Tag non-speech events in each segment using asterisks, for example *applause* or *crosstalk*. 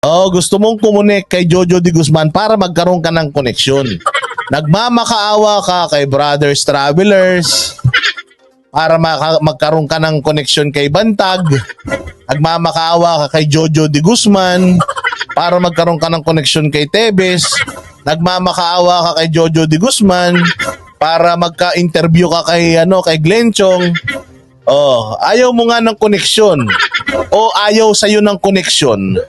Oh, gusto mong kumunik kay Jojo Di Guzman para magkaroon ka ng koneksyon. Nagmamakaawa ka kay Brothers Travelers para maka- magkaroon ka ng koneksyon kay Bantag. Nagmamakaawa ka kay Jojo Di Guzman para magkaroon ka ng koneksyon kay Tebes. Nagmamakaawa ka kay Jojo Di Guzman para magka-interview ka kay ano kay Glenn Chong. Oh, ayaw mo nga ng koneksyon. O ayaw sa'yo ng koneksyon.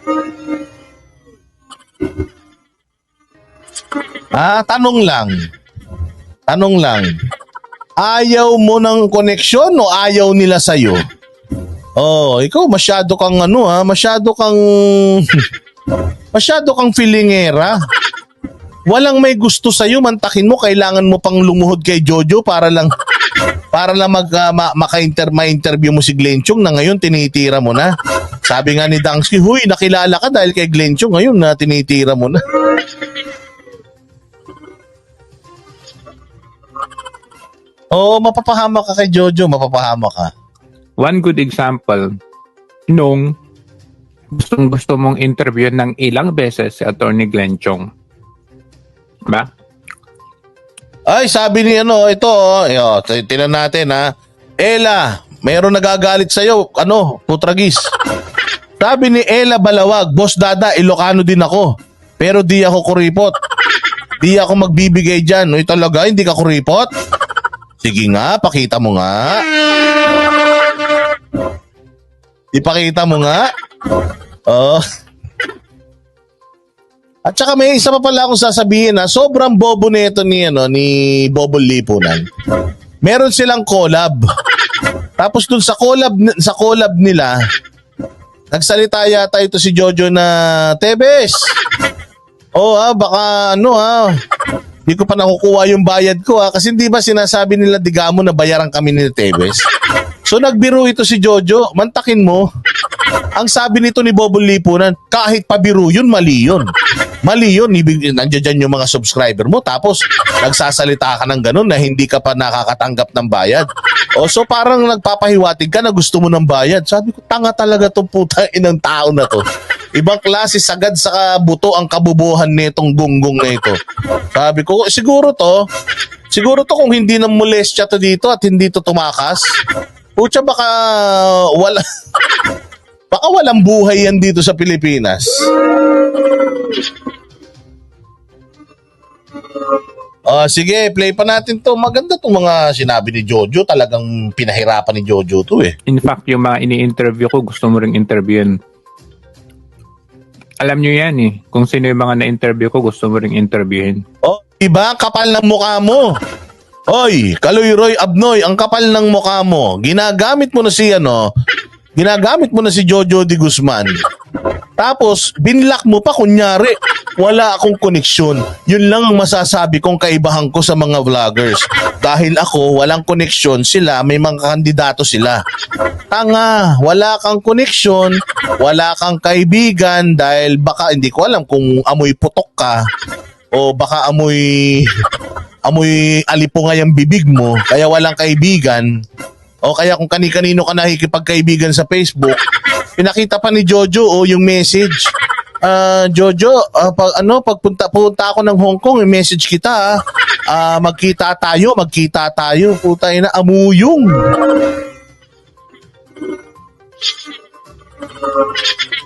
Ah, tanong lang. Tanong lang. Ayaw mo ng koneksyon o ayaw nila sa'yo? Oh, ikaw masyado kang ano ha, masyado kang *laughs* masyado kang feelingera. Walang may gusto sa'yo, mantakin mo, kailangan mo pang lumuhod kay Jojo para lang para lang mag uh, ma- maka-inter ma-interview mo si Glenn Chung na ngayon tinitira mo na. Sabi nga ni Dangsky, "Huy, nakilala ka dahil kay Glenn Chung, ngayon na tinitira mo na." *laughs* Oo, mapapahama ka kay Jojo, mapapahama ka. One good example, nung gustong gusto mong interview ng ilang beses si Attorney Glenn Chong. Ba? Ay, sabi ni ano, ito, oh, tinan natin ha. Ella, mayroon nagagalit sa'yo, ano, putragis. Sabi ni Ella Balawag, Boss Dada, Ilocano din ako. Pero di ako kuripot. Di ako magbibigay dyan. Uy, talaga, hindi ka kuripot? Sige nga, pakita mo nga. Ipakita mo nga. Oh. At saka may isa pa pala akong sasabihin na sobrang bobo nito ni ano ni Bobo Lipunan. Meron silang collab. Tapos dun sa collab sa collab nila nagsalita yata ito si Jojo na Tebes. Oh ha, baka ano ha. Hindi ko pa nakukuha yung bayad ko ha. Kasi di ba sinasabi nila digamo na bayaran kami ni Tebes. So nagbiro ito si Jojo, mantakin mo. Ang sabi nito ni Bobo Lipunan, kahit pabiro yun, mali yun. Mali yun, ibig, nandiyan dyan yung mga subscriber mo, tapos nagsasalita ka ng ganun na hindi ka pa nakakatanggap ng bayad. O so parang nagpapahiwatig ka na gusto mo ng bayad. Sabi ko, tanga talaga tong puta inang tao na to. Ibang klase sagad sa buto ang kabubuhan nitong gunggong na ito. Sabi ko, siguro to, siguro to kung hindi na molestya to dito at hindi to tumakas, Pucha baka wala *laughs* baka walang buhay yan dito sa Pilipinas. Ah, sige, play pa natin to. Maganda tong mga sinabi ni Jojo. Talagang pinahirapan ni Jojo to eh. In fact, yung mga ini-interview ko, gusto mo ring interviewin. Alam nyo yan eh. Kung sino yung mga na-interview ko, gusto mo ring interviewin. Oh, iba kapal ng mukha mo. Oy, Kaloy Roy Abnoy, ang kapal ng mukha mo. Ginagamit mo na si ano, ginagamit mo na si Jojo Di Guzman. Tapos, binlock mo pa kunyari, wala akong koneksyon. Yun lang ang masasabi kong kaibahan ko sa mga vloggers. Dahil ako, walang koneksyon sila, may mga kandidato sila. Tanga, wala kang koneksyon, wala kang kaibigan dahil baka hindi ko alam kung amoy putok ka o baka amoy amoy alipungay ang bibig mo kaya walang kaibigan o kaya kung kani-kanino ka nakikipagkaibigan sa Facebook pinakita pa ni Jojo o yung message Ah, Jojo, ah, pag ano pagpunta punta ako ng Hong Kong, i-message kita ah. Ah, magkita tayo, magkita tayo. Puta ina, amuyong.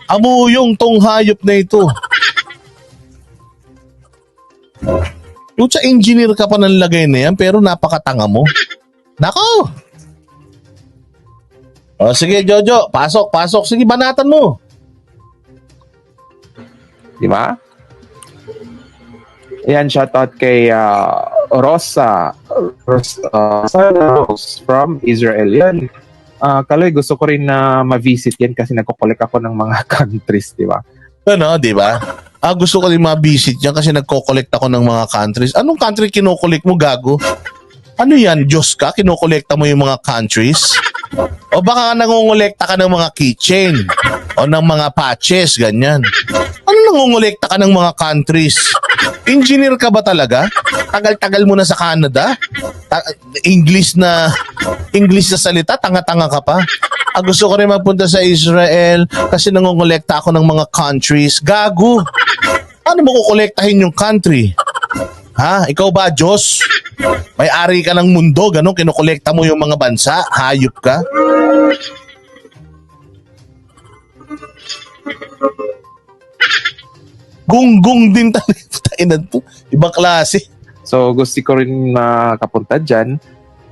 Amuyong tong hayop na ito. Pucha, engineer ka pa ng lagay na yan, pero napakatanga mo. Nako! O sige, Jojo, pasok, pasok. Sige, banatan mo. Di ba? Ayan, shoutout kay ah, Rosa, Rosa uh, Rose from Israel. Yan. Ah, Kaloy, gusto ko rin na ma-visit yan kasi nagko-collect ako ng mga *laughs* countries, di ba? Ano, di ba? Ah, gusto ko din ma-visit yan kasi nagko-collect ako ng mga countries. Anong country kinokollect mo, gago? Ano yan, Diyos ka? Kinokolekta mo yung mga countries? O baka nangongolekta ka ng mga keychain o ng mga patches, ganyan. Ano nangungulekta ka ng mga countries? Engineer ka ba talaga? Tagal-tagal mo na sa Canada? Ta- English na English na salita, tanga-tanga ka pa. Ah, gusto ko rin magpunta sa Israel kasi nangungulekta ako ng mga countries. Gago! Paano mo kukolektahin yung country? Ha? Ikaw ba, Diyos? May-ari ka ng mundo, ganun, kinukolekta mo yung mga bansa, hayop ka? Gunggong din talaga. *laughs* To. Ibang klase. So gusto ko rin makapunta dyan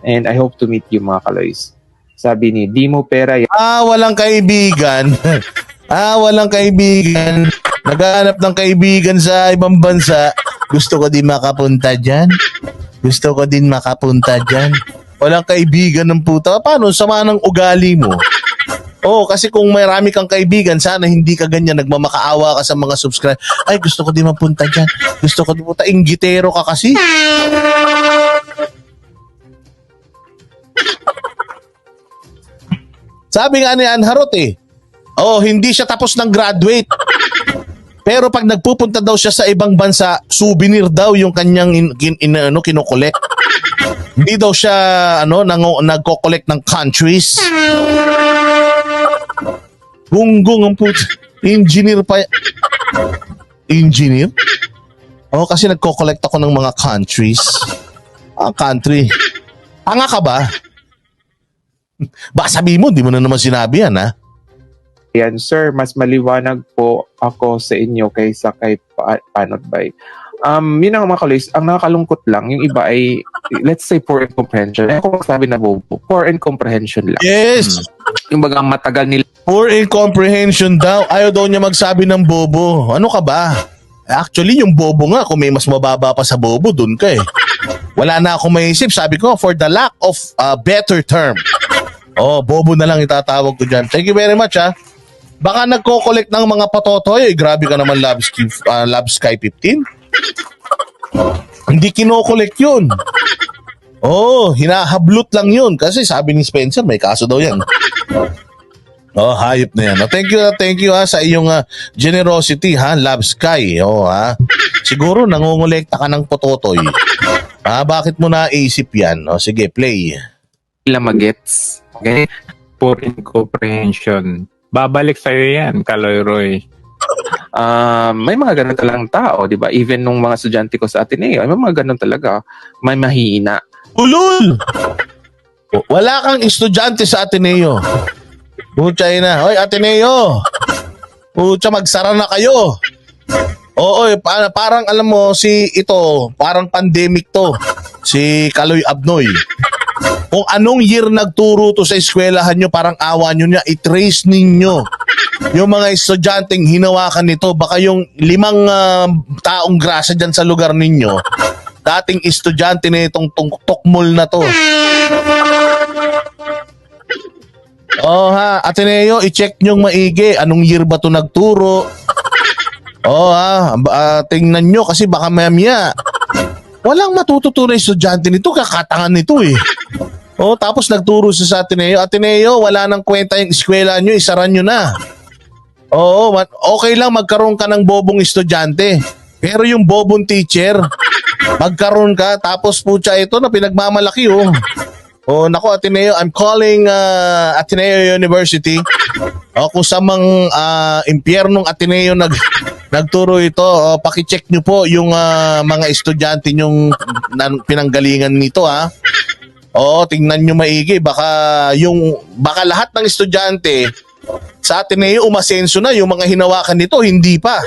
and I hope to meet you mga kaloys. Sabi ni, di mo pera yan. Ah, walang kaibigan. *laughs* ah, walang kaibigan. Naghahanap ng kaibigan sa ibang bansa. Gusto ko din makapunta dyan. Gusto ko din makapunta dyan. Walang kaibigan ng puta. Paano? Sama ng ugali mo. Oo, kasi kung marami kang kaibigan, sana hindi ka ganyan, nagmamakaawa ka sa mga subscribe. Ay, gusto ko din mapunta dyan. Gusto ko din puta. Inggitero ka kasi. Sabi nga ni Anharot eh, oh, hindi siya tapos ng graduate. Pero pag nagpupunta daw siya sa ibang bansa, souvenir daw yung kanyang in, kin, in, ano, kinokolekt. Hindi daw siya ano nang nagko-collect ng countries. Gunggong ang put. Engineer pa. Engineer? Oh, kasi nagko-collect ako ng mga countries. Ah, country. Tanga ka ba? *laughs* Baka sabihin mo, di mo na naman sinabi yan, ha? Yan, sir, mas maliwanag po ako sa inyo kaysa kay pa- Panot Bay. Um, yun ang mga kaloys, ang nakakalungkot lang, yung iba ay, let's say, poor in comprehension. Eh, kung sabi na bobo, poor in comprehension lang. Yes! Yung bagang matagal nila Poor in comprehension daw. Ayaw daw niya magsabi ng bobo. Ano ka ba? Actually, yung bobo nga, kung may mas mababa pa sa bobo, dun ka eh. Wala na akong maisip. Sabi ko, for the lack of a better term. Oh, bobo na lang itatawag ko dyan. Thank you very much, ha. Baka nagko-collect ng mga patotoy. Eh, grabe ka naman, Love Sky, uh, Love Sky 15. Hindi kinokollect yun. Oh, hinahablot lang yun. Kasi sabi ni Spencer, may kaso daw yan. Oh, hayop na yan. Oh, thank you, thank you ha sa iyong ah, generosity ha, Love Sky. Oh, ha. Siguro nangongolekta ka ng pototoy. Ah, bakit mo naisip yan? Oh, sige, play. nila magets. Okay? Poor in comprehension. Babalik sa'yo yan, Kaloy Roy. Um, may mga ganun talagang tao, di ba? Even nung mga estudyante ko sa Ateneo, may mga ganun talaga. May mahina. Ulul! Wala kang estudyante sa Ateneo. Pucha na. Hoy, Ateneo! Pucha, magsara na kayo. Oo, eh, pa- parang alam mo, si ito, parang pandemic to. Si Kaloy Abnoy. Kung anong year nagturo to sa eskwelahan nyo, parang awa nyo niya, i-trace ninyo yung mga estudyanteng hinawakan nito. Baka yung limang ah, taong grasa dyan sa lugar ninyo, dating estudyante na itong tukmol na to. Oh ha, Ateneo, i-check nyong maigi. Anong year ba to nagturo? Oh ha, ah, tingnan nyo kasi baka mamaya walang matututo na estudyante nito, kakatangan nito eh. Oh, tapos nagturo siya sa Ateneo. Ateneo, wala nang kwenta yung eskwela nyo, isaran nyo na. Oo, okay lang magkaroon ka ng bobong estudyante. Pero yung bobong teacher, magkaroon ka, tapos putya ito na pinagmamalaki oh. Oh, nako Ateneo, I'm calling uh, Ateneo University. Oh, kung sa mang uh, impyernong Ateneo nag nagturo ito, oh, paki-check niyo po yung ah, mga estudyante yung pinanggalingan nito ha. Oo, tingnan nyo maigi. Baka yung baka lahat ng estudyante sa Ateneo umasenso na yung mga hinawakan nito, hindi pa.